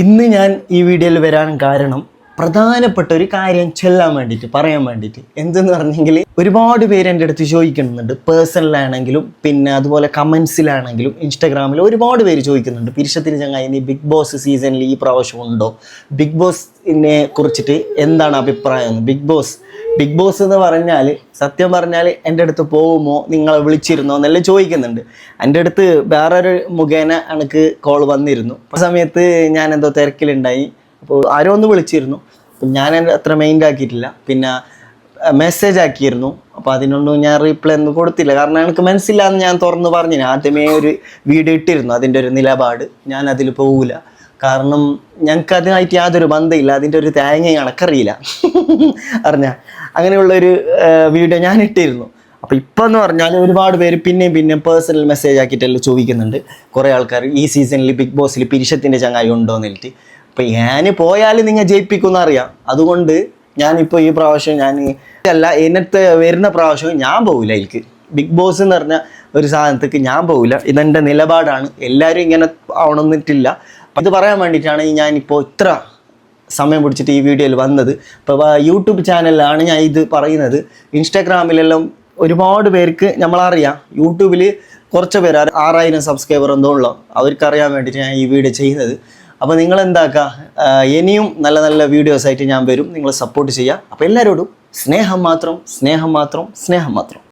ഇന്ന് ഞാൻ ഈ വീഡിയോയിൽ വരാൻ കാരണം പ്രധാനപ്പെട്ട ഒരു കാര്യം ചെല്ലാൻ വേണ്ടിയിട്ട് പറയാൻ വേണ്ടിയിട്ട്. എന്തെന്ന് പറഞ്ഞെങ്കിൽ ഒരുപാട് പേര് എന്റെ അടുത്ത് ചോദിക്കുന്നുണ്ട്. പേഴ്സണലാണെങ്കിലും പിന്നെ അതുപോലെ കമൻസിലാണെങ്കിലും ഇൻസ്റ്റാഗ്രാമിൽ ഒരുപാട് പേര് ചോദിക്കുന്നുണ്ട്. പിരിശത്തിന് ചങ്ങായി നീ ബിഗ് ബോസ് സീസണിൽ ഈ പ്രാവശ്യം ഉണ്ടോ? ബിഗ് ബോസിനെ കുറിച്ചിട്ട് എന്താണ് അഭിപ്രായം? ബിഗ് ബോസ് ബിഗ് ബോസ് എന്ന് പറഞ്ഞാൽ സത്യം പറഞ്ഞാൽ എന്റെ അടുത്ത് പോകുമോ നിങ്ങളെ വിളിച്ചിരുന്നോ എന്നെല്ലാം ചോദിക്കുന്നുണ്ട്. എന്റെ അടുത്ത് വേറൊരു മുഖേന എനിക്ക് കോൾ വന്നിരുന്നു. ആ സമയത്ത് ഞാൻ എന്തോ തിരക്കിലുണ്ടായി. അപ്പോൾ ആരോ ഒന്ന് വിളിച്ചിരുന്നു. അപ്പം ഞാൻ അത്ര മൈൻഡ് ആക്കിയിട്ടില്ല. പിന്നെ മെസ്സേജ് ആക്കിയിരുന്നു. അപ്പോൾ അതിനൊന്നും ഞാൻ റീപ്ലൈ ഒന്നും കൊടുത്തില്ല. കാരണം എനിക്ക് മനസ്സിലാന്ന് ഞാൻ തുറന്ന് പറഞ്ഞു ആദ്യമേ ഒരു വീഡിയോ ഇട്ടിരുന്നു. അതിന്റെ ഒരു നിലപാട്. ഞാൻ അതിൽ പോകില്ല കാരണം ഞങ്ങൾക്ക് അതിനായിട്ട് യാതൊരു ബന്ധമില്ല. അതിന്റെ ഒരു തേങ്ങ കണക്കറിയില്ല. അറിഞ്ഞ? അങ്ങനെയുള്ളൊരു വീഡിയോ ഞാൻ ഇട്ടിരുന്നു അപ്പോൾ ഇപ്പം എന്ന് പറഞ്ഞാൽ ഒരുപാട് പേര് പിന്നെയും പിന്നെയും പേഴ്സണൽ മെസ്സേജ് ആക്കിയിട്ടെല്ലാം ചോദിക്കുന്നുണ്ട്. കുറേ ആൾക്കാർ ഈ സീസണിൽ ബിഗ് ബോസിൽ പിരിശത്തിന്റെ ചങ്ങായി ഉണ്ടോ എന്നിട്ട് അപ്പോൾ ഞാൻ പോയാൽ നിങ്ങൾ ജയിപ്പിക്കുമെന്ന് അറിയാം അതുകൊണ്ട് ഞാനിപ്പോൾ ഈ പ്രാവശ്യം ഞാൻ അല്ല എന്നത്തെ വരുന്ന പ്രാവശ്യം ഞാൻ പോകില്ല എനിക്ക്. ബിഗ് ബോസ് എന്ന് പറഞ്ഞ ഒരു സാധനത്തേക്ക് ഞാൻ പോകില്ല ഇതെന്റെ നിലപാടാണ്. എല്ലാവരും ഇങ്ങനെ ആവണമെന്നിട്ടില്ല. അപ്പം ഇത് പറയാൻ വേണ്ടിയിട്ടാണ് ഞാനിപ്പോൾ ഇത്ര സമയം പിടിച്ചിട്ട് ഈ വീഡിയോയിൽ വന്നത്. ഇപ്പോൾ യൂട്യൂബ് ചാനലിലാണ് ഞാൻ ഇത് പറയുന്നത്. ഇൻസ്റ്റാഗ്രാമിലെല്ലാം ഒരുപാട് പേർക്ക് നമ്മളറിയാം. യൂട്യൂബിൽ കുറച്ച് ആറ് ആറായിരം സബ്സ്ക്രൈബർ എന്തോ ഉള്ളോ അവർക്കറിയാൻ വേണ്ടിയിട്ട് ഞാൻ ഈ വീഡിയോ ചെയ്യുന്നത്. അപ്പോൾ നിങ്ങൾ എന്താക്കുക ഇനിയും നല്ല നല്ല വീഡിയോസ് ആയിട്ട് ഞാൻ വരും. നിങ്ങൾ സപ്പോർട്ട് ചെയ്യുക അപ്പോൾ എല്ലാവരോടും സ്നേഹം മാത്രം സ്നേഹം മാത്രം സ്നേഹം മാത്രം.